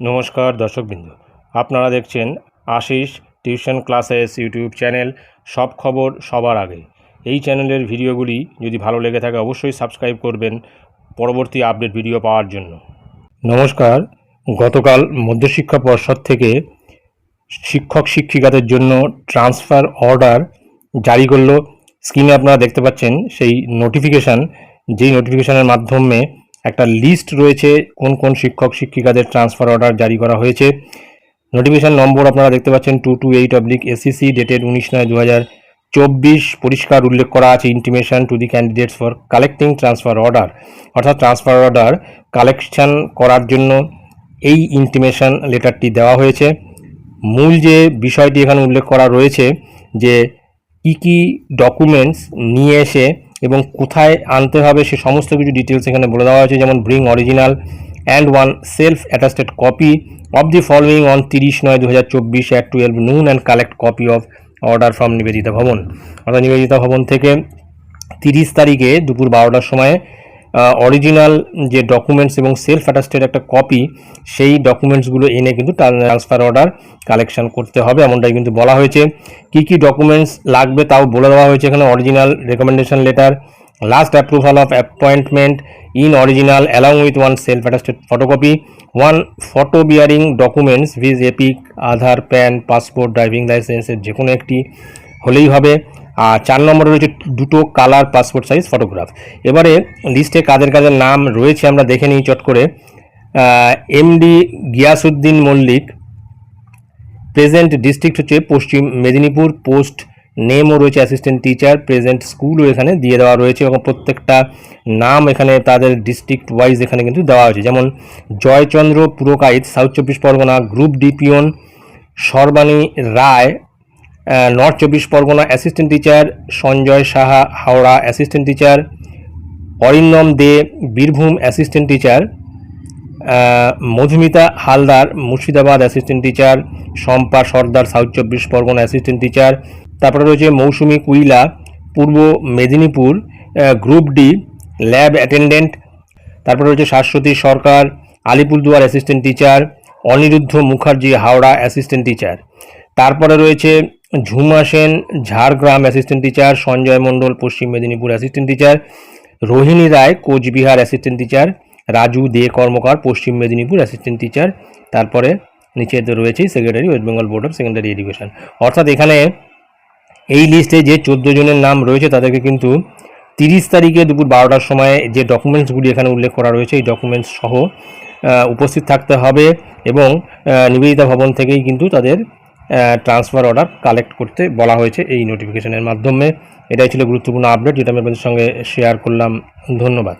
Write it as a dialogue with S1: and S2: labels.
S1: নমস্কার দর্শকবৃন্দ। আপনারা দেখছেন Ashis tuition classes YouTube channel সব খবর সবার আগে। এই চ্যানেলের ভিডিওগুলি যদি ভালো লেগে থাকে অবশ্যই সাবস্ক্রাইব করবেন পরবর্তী আপডেট ভিডিও পাওয়ার জন্য। নমস্কার। গতকাল মধ্যশিক্ষা পর্ষদ থেকে শিক্ষক শিক্ষিকাদের জন্য ট্রান্সফার অর্ডার জারি করল। স্ক্রিনে আপনারা দেখতে পাচ্ছেন সেই নোটিফিকেশান। যেই নোটিফিকেশানের মাধ্যমে একটা লিস্ট রয়েছে কোন কোন শিক্ষক, শিক্ষিকাদের ট্রান্সফার অর্ডার জারি করা হয়েছে। নোটিফিকেশান নম্বর আপনারা দেখতে পাচ্ছেন two two eight oblique ACC dated উনিশ নয় দু হাজার চব্বিশ। পরিষ্কার উল্লেখ করা আছে intimation to the candidates for collecting transfer order অর্থাৎ ট্রান্সফার অর্ডার কালেকশন করার জন্য এই ইন্টিমেশন লেটারটি দেওয়া হয়েছে। মূল যে বিষয়টি এখানে উল্লেখ করা রয়েছে যে, কী কী ডকুমেন্টস নিয়ে এসে এবং কোথায় আনতে হবে সে সমস্ত কিছু ডিটেলস এখানে বলে দেওয়া হয়েছে, যেমন bring original and one self attested copy of the following on তিরিশ নয় দু হাজার চব্বিশ at twelve noon and collect copy of order from Nivedita Bhavan. অর্থাৎ নিবেদিতা ভবন থেকে তিরিশ তারিখে দুপুর বারোটার সময় অরিজিনাল যে ডকুমেন্টস এবং সেলফ অ্যাটাস্টেড একটা কপি সেই ডকুমেন্টসগুলো এনে কিন্তু ট্রান্সফার অর্ডার কালেকশন করতে হবে, এমনটাই কিন্তু বলা হয়েছে। কি কি ডকুমেন্টস লাগবে তাও বলে দেওয়া হয়েছে এখানে original recommendation letter last approval of appointment in original along with one self attested photocopy one photo bearing documents viz EPIC Aadhaar PAN passport driving লাইসেন্সের যে কোনো একটি হলেই হবে। আর চার নম্বরে রয়েছে দুটো কালার পাসপোর্ট সাইজ ফটোগ্রাফ। এবারে লিস্টে কাদের কাদের নাম রয়েছে আমরা দেখে নিই চট করে। MD Giasuddin Mallick, present district হচ্ছে পশ্চিম মেদিনীপুর, পোস্ট নেমও রয়েছে অ্যাসিস্ট্যান্ট টিচার, প্রেজেন্ট স্কুলও এখানে দিয়ে দেওয়া রয়েছে এবং প্রত্যেকটা নাম এখানে তাদের ডিস্ট্রিক্ট ওয়াইজ এখানে কিন্তু দেওয়া হয়েছে। যেমন জয়চন্দ্র পুরকাইত সাউথ চব্বিশ Parganas, group D peon Sarbani Roy north চব্বিশ Parganas assistant teacher Sanjay Saha Howrah assistant teacher Arindam De Birbhum assistant teacher Madhumita Haldar Murshidabad assistant teacher Shampa Sardar south চব্বিশ Pargana assistant teacher তারপরে রয়েছে Mousumi Kuila, Purba Medinipur group D lab attendant তারপরে রয়েছে Saswati Sarkar Alipurduar assistant teacher Aniruddha Mukherjee Howrah assistant teacher তারপরে রয়েছে Jhuma Sen Jhargram assistant teacher Sanjay Mondal, Paschim Medinipur assistant teacher Rohini Roy, Coochbehar assistant teacher Raju De Karmakar, Paschim Medinipur assistant teacher তারপরে নিচে তো রয়েছেই secretary West Bengal board of secondary education অর্থাৎ এখানে এই লিস্টে যে চোদ্দ জনের নাম রয়েছে, তাদেরকে কিন্তু তিরিশ তারিখে দুপুর বারোটার সময় যে ডকুমেন্টসগুলি এখানে উল্লেখ করা রয়েছে, এই ডকুমেন্টস সহ উপস্থিত থাকতে হবে এবং নিবেদিতা ভবন থেকেই কিন্তু তাদের ট্রান্সফার অর্ডার কালেক্ট করতে বলা হয়েছে এই নোটিফিকেশনের মাধ্যমে। এটাই ছিল গুরুত্বপূর্ণ আপডেট যেটা আমি আপনাদের সঙ্গে শেয়ার করলাম। ধন্যবাদ।